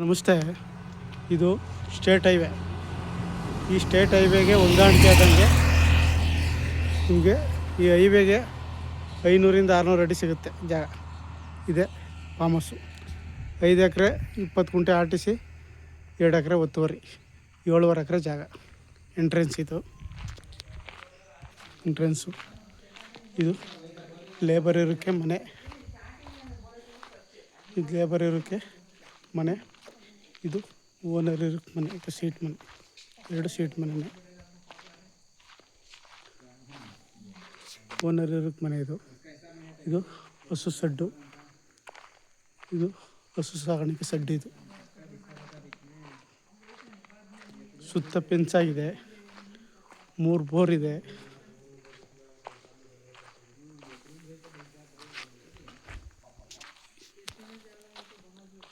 ನಮಸ್ತೆ. ಇದು state highway. ಈ ಸ್ಟೇಟ್ ಹೈವೇಗೆ ಹೊಂದಾಣಿಕೆ ಆದಂಗೆ ನಿಮಗೆ ಈ ಹೈವೇಗೆ ಐನೂರಿಂದ ಆರುನೂರು ಅಡಿ ಸಿಗುತ್ತೆ ಜಾಗ. ಇದೆ ಫಾಮಸ್ಸು ಐದು ಎಕರೆ, ಇಪ್ಪತ್ತು ಗುಂಟೆ ಆರ್ ಟಿ ಸಿ ಎರಡು ಎಕರೆ ಒತ್ತುವರಿ, ಏಳುವರೆ ಎಕರೆ ಜಾಗ. ಎಂಟ್ರೆನ್ಸ್ ಇದು. ಎಂಟ್ರೆನ್ಸು. ಇದು ಲೇಬರ್ ಇರೋಕ್ಕೆ ಮನೆ. ಇದು ಲೇಬರ್ ಇರೋಕ್ಕೆ ಮನೆ. ಇದು ಓನರ್ ಮನೆ, ಇದು ಸೀಟ್ ಮನೆ. ಎರಡು ಸೀಟ್ ಮನೆ ಓನರ್ ಮನೆ ಇದು. ಇದು ಹಸು ಸಡ್ಡು. ಇದು ಹಸು ಸಾಗಾಣಿಕೆ ಸಡ್ಡು ಇದು. ಸುತ್ತ ಇದೆ ಮೂರು ಬೋರ್ ಇದೆ.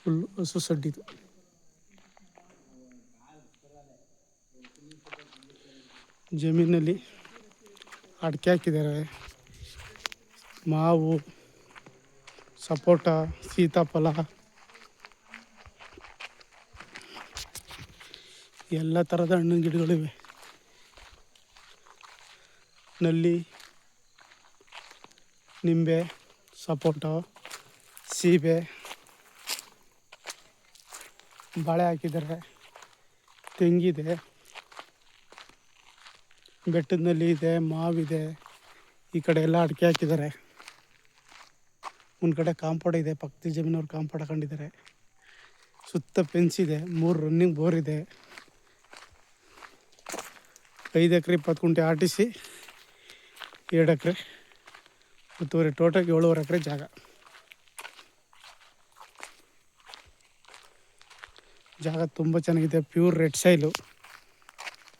ಫುಲ್ ಹಸು ಸಡ್ಡಿದು ಜಮೀನಲ್ಲಿ ಅಡಿಕೆ ಹಾಕಿದ್ದಾರೆ. ಮಾವು, ಸಪೋಟ, ಸೀತಾಫಲ, ಎಲ್ಲ ಥರದ ಹಣ್ಣಿನ ಗಿಡಗಳಿವೆ. ನಲ್ಲಿ, ನಿಂಬೆ, ಸಪೋಟ, ಸೀಬೆ, ಬಾಳೆ ಹಾಕಿದ್ದಾರೆ. ತೆಂಗಿದೆ. ಬೆಟ್ಟದಲ್ಲಿ ಇದೆ ಮಾವಿದೆ ಈ ಕಡೆ ಎಲ್ಲ ಅಡಿಕೆ ಹಾಕಿದ್ದಾರೆ. ಒಂದು ಕಡೆ ಕಾಂಪೌಂಡ್ ಇದೆ ಪಕ್ಕದ ಜಮೀನವ್ರು ಕಾಂಪೌಂಡ್ ಹಾಕೊಂಡಿದ್ದಾರೆ. ಸುತ್ತ ಫೆನ್ಸ್ ಇದೆ, ಮೂರು ರನ್ನಿಂಗ್ ಬೋರ್ ಇದೆ. ಐದು ಎಕರೆ ಇಪ್ಪತ್ತು ಗುಂಟೆ ಆರ್ ಟಿ ಸಿ ಎರಡು ಎಕರೆ ಹತ್ತುವರೆ ಟೋಟಲ್ ಏಳುವರೆ ಎಕರೆ ಜಾಗ. ಜಾಗ ತುಂಬ ಚೆನ್ನಾಗಿದೆ pure red soil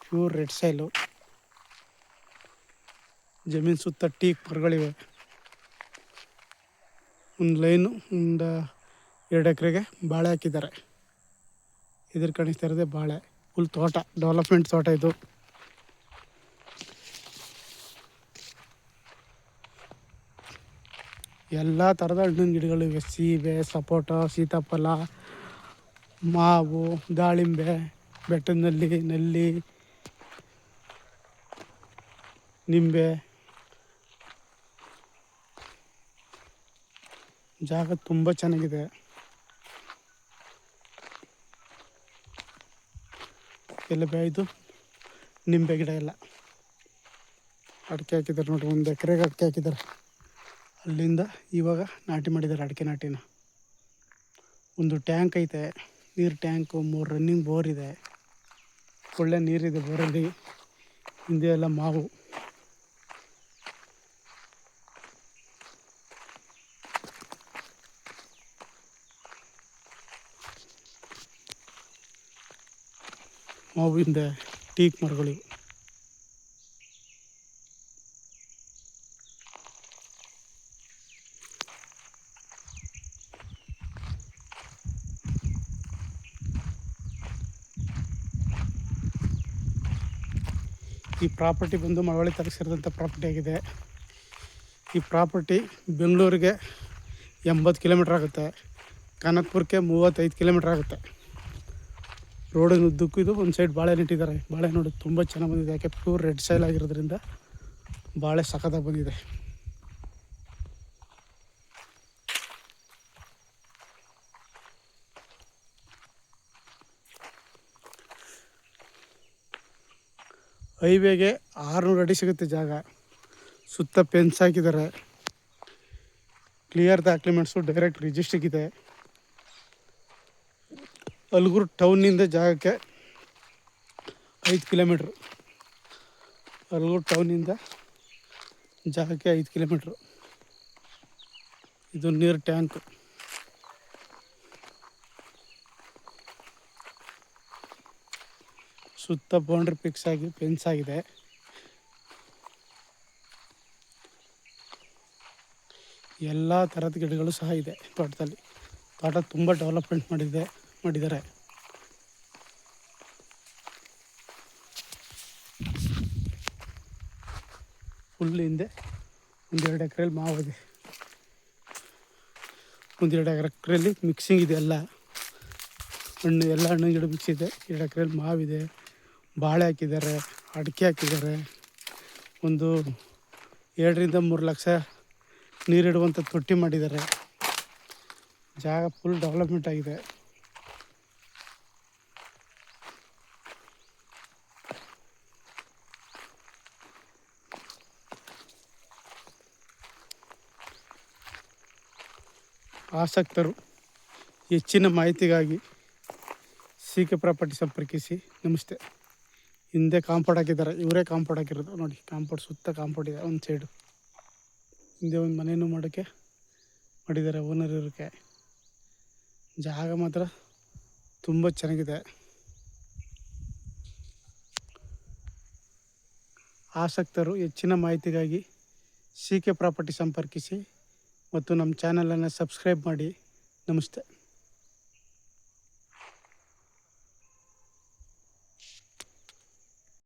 pure red soil ಜಮೀನು ಸುತ್ತ ಟೀಕ್ ಮರಗಳಿವೆ ಒಂದು ಲೈನು ಒಂದು ಎರಡು ಎಕರೆಗೆ ಬಾಳೆ ಹಾಕಿದ್ದಾರೆ. ಇದ್ರ ಕಾಣಿಸ್ತಾ ಇರೋದೇ ಬಾಳೆ. ಫುಲ್ ತೋಟ ಡೆವಲಪ್ಮೆಂಟ್ ತೋಟ ಇದು. ಎಲ್ಲ ಥರದ ಹಣ್ಣಿನ ಗಿಡಗಳಿವೆ ಸೀಬೆ, ಸಪೋಟ, ಸೀತಾಫಲ, ಮಾವು, ದಾಳಿಂಬೆ ಬೆಟ್ಟದಲ್ಲಿ ನಲ್ಲಿ, ನಿಂಬೆ. ಜಾಗ ತುಂಬ ಚೆನ್ನಾಗಿದೆ. ಎಲ್ಲ ಬೆಳೆದು ನಿಂಬೆ ಗಿಡ ಎಲ್ಲ ಅಡಿಕೆ ಹಾಕಿದ್ದಾರೆ ನೋಡ್ರಿ, ಒಂದು ಎಕರೆಗೆ ಅಡಿಕೆ ಹಾಕಿದ್ದಾರೆ. ಅಲ್ಲಿಂದ ಇವಾಗ ನಾಟಿ ಮಾಡಿದ್ದಾರೆ ಅಡಿಕೆ ನಾಟಿನ. ಒಂದು ಟ್ಯಾಂಕ್ ಐತೆ, ನೀರು ಟ್ಯಾಂಕು, ಮೂರು ರನ್ನಿಂಗ್ ಬೋರ್ ಇದೆ. ಒಳ್ಳೆ ನೀರಿದೆ ಬೋರಲ್ಲಿ. ಹಿಂದೆ ಎಲ್ಲ ಮಾವು. ಮಾವಿಂದ ಟೀಕ್ ಮರಗಳು ಇವು. ಈ ಪ್ರಾಪರ್ಟಿ ಬಂದು ಮಳವಳ್ಳಿ ತಾಲೂಕು ಸೇರಿದಂಥ ಪ್ರಾಪರ್ಟಿ ಆಗಿದೆ. ಈ ಪ್ರಾಪರ್ಟಿ ಬೆಂಗಳೂರಿಗೆ ಎಂಬತ್ತು ಕಿಲೋಮೀಟ್ರ್ ಆಗುತ್ತೆ. ಕನಕ್ಪುರಕ್ಕೆ ಮೂವತ್ತೈದು ಕಿಲೋಮೀಟ್ರ್ ಆಗುತ್ತೆ. ರೋಡಿನ ಉದ್ದಕ್ಕೂ ಇದು ಒಂದು ಸೈಡ್ ಬಾಳೆ ನೆಟ್ಟಿದ್ದಾರೆ. ಬಾಳೆ ನೋಡಿ ತುಂಬ ಚೆನ್ನಾಗಿ ಬಂದಿದೆ. ಯಾಕೆ ಪ್ಯೂರ್ ರೆಡ್ ಸೈಲ್ ಆಗಿರೋದ್ರಿಂದ ಬಾಳೆ ಸಖತ್ತಾಗಿ ಬಂದಿದೆ. ಹೈವೇಗೆ ಆರುನೂರು ಅಡಿ ಸಿಗುತ್ತೆ ಜಾಗ. ಸುತ್ತ ಪೆನ್ಸ್ ಹಾಕಿದ್ದಾರೆ. ಕ್ಲಿಯರ್ ಡಾಕ್ಯುಮೆಂಟ್ಸು ಡೈರೆಕ್ಟ್ ರಿಜಿಸ್ಟ್ರಿಗಿದೆ ಅಲ್ಗೂರು ಟೌನಿಂದ ಜಾಗಕ್ಕೆ ಐದು ಕಿಲೋಮೀಟ್ರು. ಅಲ್ಗೂರು ಟೌನಿಂದ ಜಾಗಕ್ಕೆ ಐದು ಕಿಲೋಮೀಟ್ರು. ಇದು ನೀರು ಟ್ಯಾಂಕ್. ಸುತ್ತ ಬೌಂಡ್ರಿ ಫಿಕ್ಸ್ ಆಗಿ ಫೆನ್ಸ್ ಆಗಿದೆ. ಎಲ್ಲ ಥರದ ಗಿಡಗಳು ಸಹ ಇದೆ ತೋಟದಲ್ಲಿ. ತೋಟ ತುಂಬ ಡೆವಲಪ್ಮೆಂಟ್ ಮಾಡಿದೆ. ಮಾಡಿದ್ದಾರೆ. ಫುಲ್ ಹಿಂದೆ ಒಂದೆರಡು ಎಕರೆಯಲ್ಲಿ ಮಾವು ಇದೆ. ಒಂದೆರಡು ಎಕರೆಯಲ್ಲಿ ಮಿಕ್ಸಿಂಗ್ ಇದೆ ಎಲ್ಲ. ಹಣ್ಣು ಎಲ್ಲ ಹಣ್ಣು ಗಿಡ ಮಿಕ್ಸ್ ಇದೆ. ಎರಡು ಎಕರೆಯಲ್ಲಿ ಮಾವಿದೆ ಬಾಳೆ ಹಾಕಿದ್ದಾರೆ, ಅಡಿಕೆ ಹಾಕಿದ್ದಾರೆ. ಒಂದು ಎರಡರಿಂದ ಮೂರು ಲಕ್ಷ ನೀರಿಡುವಂಥ ತೊಟ್ಟಿ ಮಾಡಿದ್ದಾರೆ. ಜಾಗ ಫುಲ್ ಡೆವಲಪ್ಮೆಂಟ್ ಆಗಿದೆ. ಆಸಕ್ತರು ಹೆಚ್ಚಿನ ಮಾಹಿತಿಗಾಗಿ ಸಿ ಕೆ ಪ್ರಾಪರ್ಟಿ ಸಂಪರ್ಕಿಸಿ. ನಮಸ್ತೆ. ಹಿಂದೆ ಕಾಂಪೌಂಡ್ ಹಾಕಿದ್ದಾರೆ. ಇವರೇ ಕಾಂಪೌಂಡ್ ಹಾಕಿರೋದು. ನೋಡಿ, ಕಾಂಪೌಂಡ್ ಸುತ್ತ ಕಾಂಪೌಂಡ್ ಇದೆ, ಒಂದು ಸೈಡು ಹಿಂದೆ ಒಂದು ಮನೆಯೂ ಮಾಡೋಕ್ಕೆ ಮಾಡಿದ್ದಾರೆ ಓನರ್ ಇರೋಕ್ಕೆ ಜಾಗ ಮಾತ್ರ ತುಂಬ ಚೆನ್ನಾಗಿದೆ. ಆಸಕ್ತರು ಹೆಚ್ಚಿನ ಮಾಹಿತಿಗಾಗಿ ಸಿ ಕೆ ಪ್ರಾಪರ್ಟಿ ಸಂಪರ್ಕಿಸಿ ಮತ್ತು ನಮ್ಮ ಚಾನಲನ್ನು ಸಬ್ಸ್ಕ್ರೈಬ್ ಮಾಡಿ. ನಮಸ್ತೆ.